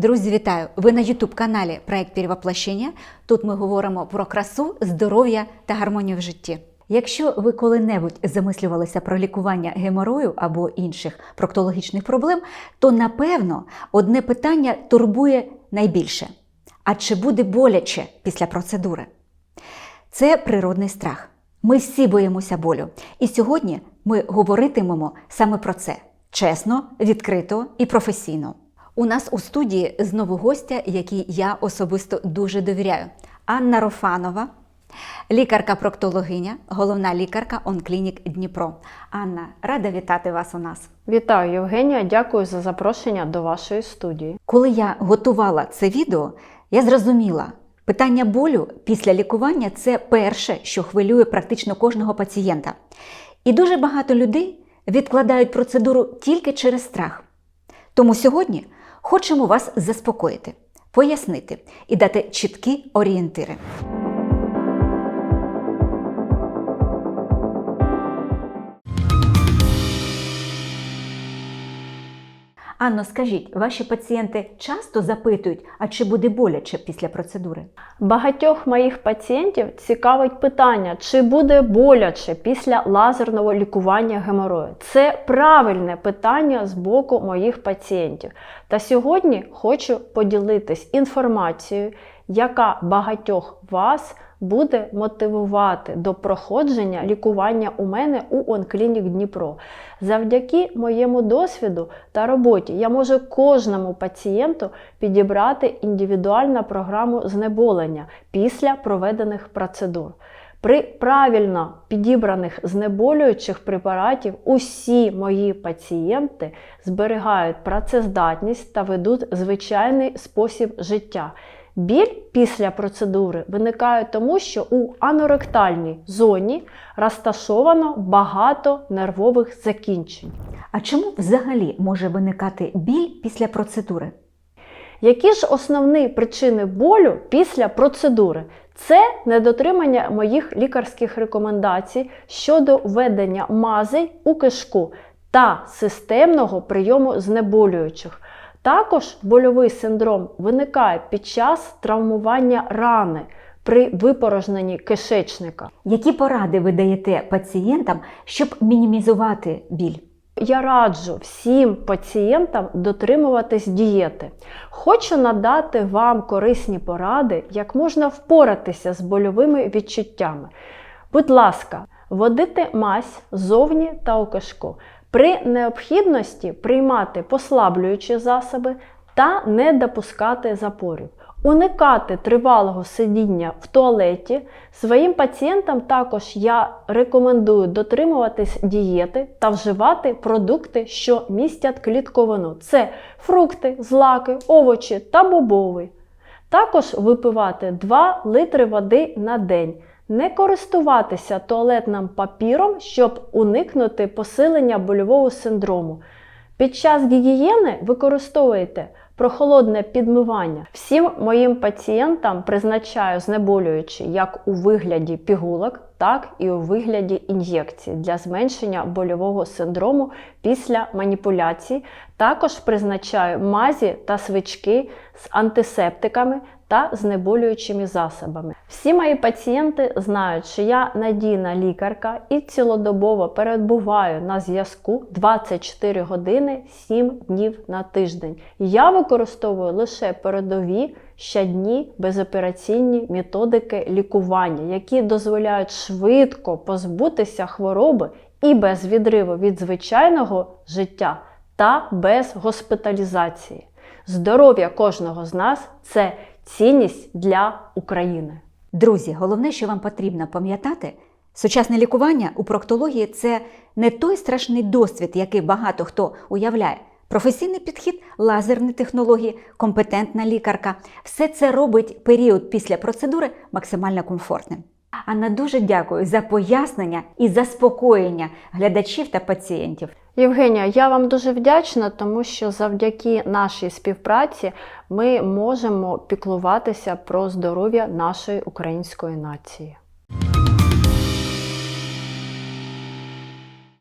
Друзі, вітаю! Ви на youtube каналі Проект Перевоплощення. Тут ми говоримо про красу, здоров'я та гармонію в житті. Якщо ви коли-небудь замислювалися про лікування геморою або інших проктологічних проблем, то напевно одне питання турбує найбільше: а чи буде боляче після процедури? Це природний страх. Ми всі боїмося болю. І сьогодні ми говоритимемо саме про це чесно, відкрито і професійно. У нас у студії знову гостя, якій я особисто дуже довіряю. Анна Рофанова, лікарка-проктологиня, головна лікарка Онклінік Дніпро. Анна, рада вітати вас у нас. Вітаю, Євгенія. Дякую за запрошення до вашої студії. Коли я готувала це відео, я зрозуміла, питання болю після лікування це перше, що хвилює практично кожного пацієнта. І дуже багато людей відкладають процедуру тільки через страх. Тому сьогодні хочемо вас заспокоїти, пояснити і дати чіткі орієнтири. Анно, скажіть, ваші пацієнти часто запитують, а чи буде боляче після процедури? Багатьох моїх пацієнтів цікавить питання, чи буде боляче після лазерного лікування геморою. Це правильне питання з боку моїх пацієнтів. Та сьогодні хочу поділитись інформацією, яка багатьох вас буде мотивувати до проходження лікування у мене у Онклінік Дніпро. Завдяки моєму досвіду та роботі я можу кожному пацієнту підібрати індивідуальну програму знеболення після проведених процедур. При правильно підібраних знеболюючих препаратів усі мої пацієнти зберігають працездатність та ведуть звичайний спосіб життя. Біль після процедури виникає тому, що у аноректальній зоні розташовано багато нервових закінчень. А чому взагалі може виникати біль після процедури? Які ж основні причини болю після процедури? Це недотримання моїх лікарських рекомендацій щодо введення мазей у кишку та системного прийому знеболюючих. Також больовий синдром виникає під час травмування рани при випорожненні кишечника. Які поради ви даєте пацієнтам, щоб мінімізувати біль? Я раджу всім пацієнтам дотримуватись дієти. Хочу надати вам корисні поради, як можна впоратися з больовими відчуттями. Будь ласка, водити мазь зовні та у кишку. При необхідності приймати послаблюючі засоби та не допускати запорів. Уникати тривалого сидіння в туалеті. Своїм пацієнтам також я рекомендую дотримуватись дієти та вживати продукти, що містять клітковину. Це фрукти, злаки, овочі та бобовий. Також випивати 2 литри води на день. Не користуватися туалетним папіром, щоб уникнути посилення больового синдрому. Під час гігієни використовуйте прохолодне підмивання. Всім моїм пацієнтам призначаю знеболюючі як у вигляді пігулок, так і у вигляді ін'єкцій для зменшення больового синдрому після маніпуляцій. Також призначаю мазі та свічки з антисептиками та знеболюючими засобами. Всі мої пацієнти знають, що я надійна лікарка і цілодобово перебуваю на зв'язку 24 години 7 днів на тиждень. Я використовую лише передові щодні безопераційні методики лікування, які дозволяють швидко позбутися хвороби і без відриву від звичайного життя та без госпіталізації. Здоров'я кожного з нас це цінність для України. Друзі, головне, що вам потрібно пам'ятати, сучасне лікування у проктології це не той страшний досвід, який багато хто уявляє. Професійний підхід, лазерні технології, компетентна лікарка все це робить період після процедури максимально комфортним. Анна, дуже дякую за пояснення і заспокоєння глядачів та пацієнтів. Євгенія, я вам дуже вдячна, тому що завдяки нашій співпраці ми можемо піклуватися про здоров'я нашої української нації.